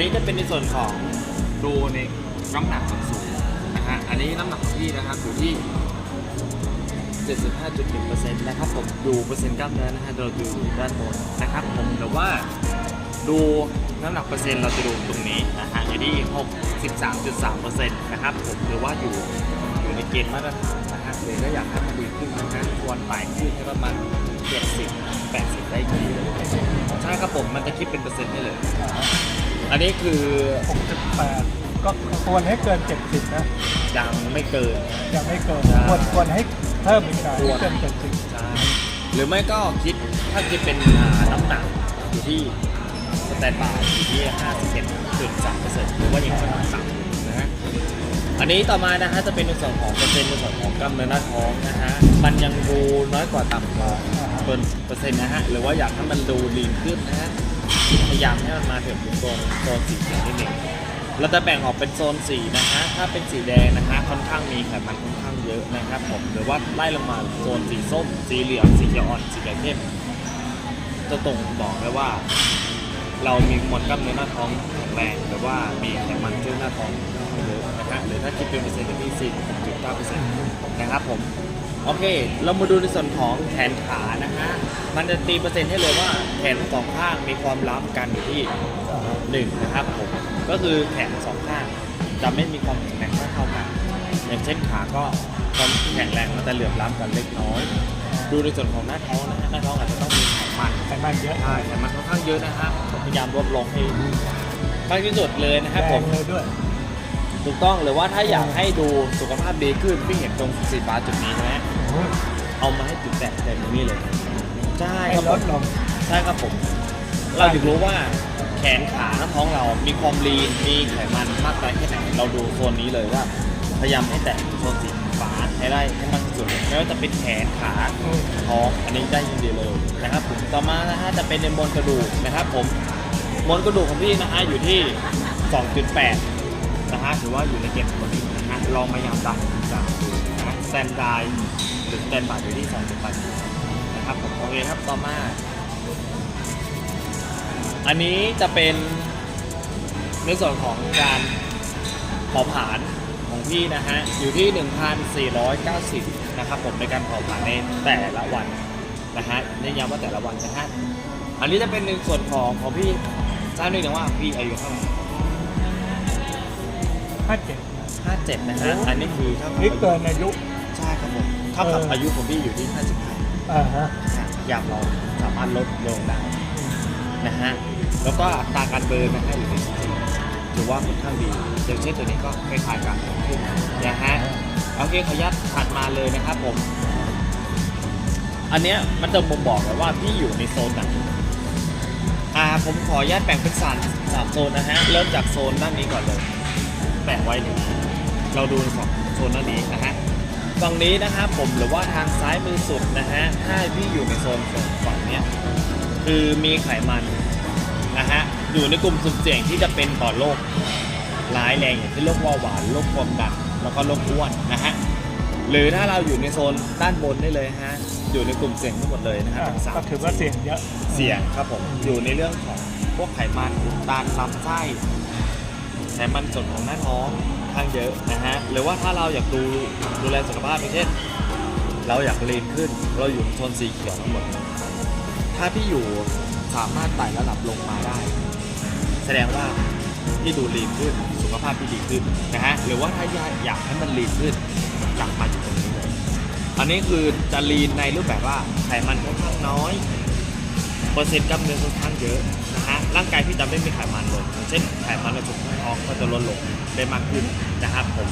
นี้จะเป็นในส่วนของดูในน้ำหนักส่วนสูงนะฮะ อันนี้น้ำหนักของพี่นะครับอยู่ที่ 75.1%นะครับผมดูเปอร์เซ็นต์กล้ามเนื้อนะฮะเราดูด้านบนนะครับผมหรือว่าดูน้ำหนักเปอร์เซ็นต์เราจะดูตรงนี้นะฮะอยู่ที่ 63.3%นะครับผมหรือว่าอยู่อยู่ในเกณฑ์มาตรฐานนะฮะเลยก็อยากให้มันดีขึ้นนะฮะควรไต่ขึ้นให้ประมาณ 70 80 ได้ดีเลยใช่ครับผมมันจะคิดเป็นเปอร์เซ็นต์ให้เลย อันนี้คือ68ก็ควรให้เกิน 70 นะ ยังไม่เกิน ยังไม่เกินใช่ ควรควรให้เพิ่มอีกหน่อยควรให้เกิน 70 ใช่หรือไม่ก็คิดถ้าคิดเป็นอ่าน้ำหนักอยู่ที่สแตนบายอยู่ที่ 51.3%หรือว่าอย่างน้อยต่ำนะฮะอันนี้ต่อมานะฮะจะเป็นในส่วนของเปอร์เซ็นต์ในส่วนของกล้ามเนื้อหน้าท้องนะฮะมันยังดูน้อยกว่าต่ำกว่าเกินเปอร์เซ็นต์นะฮะหรือว่าอยากให้มันดูลีนขึ้นนะฮะ พยายามให้มันมาถึงโซนโซนสีเขียวนิดหนึ่งเราจะแบ่งออกเป็นโซนสีนะฮะถ้าเป็นสีแดงนะฮะค่อนข้างมีไขมันค่อนข้างเยอะนะครับผมหรือว่าไล่ลงมาโซนสีส้ม สีเหลืองสีเขียวอ่อนสีเขียวเข้มจะตรงบอกเลยว่า เรามีมวลกล้ามเนื้อหน้าท้องแข็งแรงหรือว่ามีไขมันเชื่อหน้าท้องเยอะนะฮะหรือถ้าคิดเป็นเปอร์เซ็นต์ก็ที่46.9%นะครับผม โอเค เรามาดูในส่วนของแขนขานะฮะ มันจะตีเปอร์เซ็นต์ให้เลยว่าแขนสองข้างมีความล้ำกันอยู่ที่หนึ่งนะครับผม ก็คือแขนสองข้างจะไม่มีความแข็งแรงเท่าเท่ากัน อย่างเช่นขาก็ความแข็งแรงมันจะเหลื่อมล้ำกันเล็กน้อย ดูในส่วนของหน้าท้องนะฮะ หน้าท้องอาจจะต้องมีไขมันไขมันเยอะใช่ไขมันค่อนข้างเยอะนะฮะพยายามลดลงให้มากที่สุดเลยนะครับแดผงมเลยด้วยถูกต้องหรือว่าถ้าอยากให้ดูสุขภาพดีขึ้นพี่เห็นตรงสีฟ้าจุดนี้ใช่ไหมโอ้ย เอามาให้จุดแตะเต็มตรงนี้เลย ใช่ให้ครับลผมดลงใช่ครับผม เราถึงรู้ว่าแขนขาหน้าท้องเรา มีความลีน มีไขมันมากน้อยแค่ไหน เราดูโซนนี้เลยว่า พยายามให้แตะโซนสีฟ้าให้ได้ให้มากที่สุด ไม่ว่าจะเป็นแขนขา อืมท้องอันนี้ได้ยินดีเลยนะครับผมต่อมานะฮะจะเป็นในมวลกระดูกนะครับผมมวลกระดูกของพี่นะฮะอยู่ที่ 2.8 นะฮะถือว่าอยู่ในเกณฑ์ปกตินะฮะลองพยายามดันจากดูนะฮะส แตนดายหรือสแตนบายอยู่ที่2.8นะครับผมโอเคครับต่อมา อันนี้จะเป็นในส่วนของการเผาผลาญของพี่นะฮะ อยู่ที่ 1,490 นะครับผมในการเผาผลาญในแต่ละวันนะฮะเน้นย้ำว่าแต่ละวันนะฮะ อันนี้จะเป็นในส่วนของของพี่ทราบนิดนึงว่าพี่อายุเท่าไหร่57 57นะฮะ อันนี้คือเท่ากับ นี่เกินอายุ ใช่ครับผมเท่ากับเอออ อายุของพี่อยู่ที่55อ่าฮะอยากเราสามารถลดลงได้นะฮะแล้วก็อัตราการเบิร์นนะฮะอยู่ที่14ถือว่าค่อนข้างดีอย่างเช่นตัวนี้ก็คล้ายๆกันขึ้นนะฮะโอเคขออนุญาตถัดมาเลยนะครับผม อันเนี้ยมันจะบ่งบอกเลยว่าพี่อยู่ในโซนไหน อ่าผมขออนุญาตแบ่งเป็นสามสามโซนนะฮะ เริ่มจากโซนด้านนี้ก่อนเลย แบ่งไว้เลยเราดูสองโซนด้านนี้นะฮะ ฝั่งนี้นะครับผมหรือว่าทางซ้ายมือสุดนะฮะถ้าพี่อยู่ในโซนฝั่งเนี้ยคือมีไขมันนะฮะอยู่ในกลุ่มสุ่มเสี่ยงที่จะเป็นต่อโรคร้ายแรงอย่างเช่นโรคเบาหวานโรคความดันแล้วก็โรคอ้วนนะฮะหรือถ้าเราอยู่ในโซนด้านบนได้เลยฮะอยู่ในกลุ่มเสี่ยงทั้งหมดเลยนะฮะอ่าทั้งสามก็ถือว่าเสี่ยงเยอะเสี่ยงครับผมอยู่ในเรื่องของพวกไขมันอุดตันลำไส้ไขมันส่วนของหน้าท้องค่ อนข้างเยอะนะฮะหรือว่าถ้าเราอยากดูดูแลสุขภาพอย่างเช่น เราอยากลีนขึ้น เราอยู่ในโซนสีเขียวทั้งหมด ถ้าพี่อยู่สามารถไต่ระดับลงมาได้ แสดงว่าพี่ดูลีนขึ้นสุขภาพพี่ดีขึ้นนะฮะหรือว่าถ้าอยากอยากให้มันลีนขึ้นกลับมาอยู่ตรงนี้เลยอันนี้คือจะลีนในรูปแบบว่าไขมันค่อนข้างน้อย เปอร์เซ็นต์กล้ามเนื้อค่อนข้างเยอะนะฮะร่างกายพี่จะไม่มีไขมันเลยอย่างเช่นไขมันในส่วนของท้องก็จะลดลงได้มากขึ้นนะครับผม